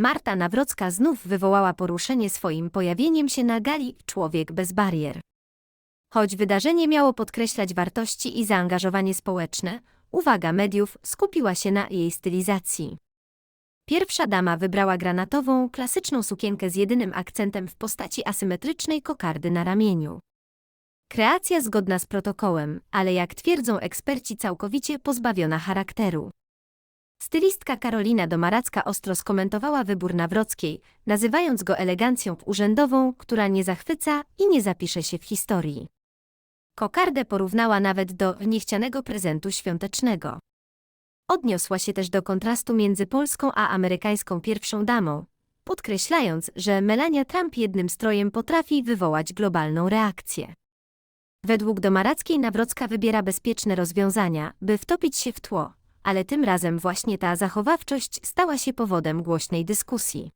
Marta Nawrocka znów wywołała poruszenie swoim pojawieniem się na gali Człowiek bez barier. Choć wydarzenie miało podkreślać wartości i zaangażowanie społeczne, uwaga mediów skupiła się na jej stylizacji. Pierwsza dama wybrała granatową, klasyczną sukienkę z jedynym akcentem w postaci asymetrycznej kokardy na ramieniu. Kreacja zgodna z protokołem, ale jak twierdzą eksperci całkowicie pozbawiona charakteru. Stylistka Karolina Domaracka ostro skomentowała wybór Nawrockiej, nazywając go elegancją urzędową, która nie zachwyca i nie zapisze się w historii. Kokardę porównała nawet do niechcianego prezentu świątecznego. Odniosła się też do kontrastu między polską a amerykańską pierwszą damą, podkreślając, że Melania Trump jednym strojem potrafi wywołać globalną reakcję. Według Domarackiej Nawrocka wybiera bezpieczne rozwiązania, by wtopić się w tło, ale tym razem właśnie ta zachowawczość stała się powodem głośnej dyskusji.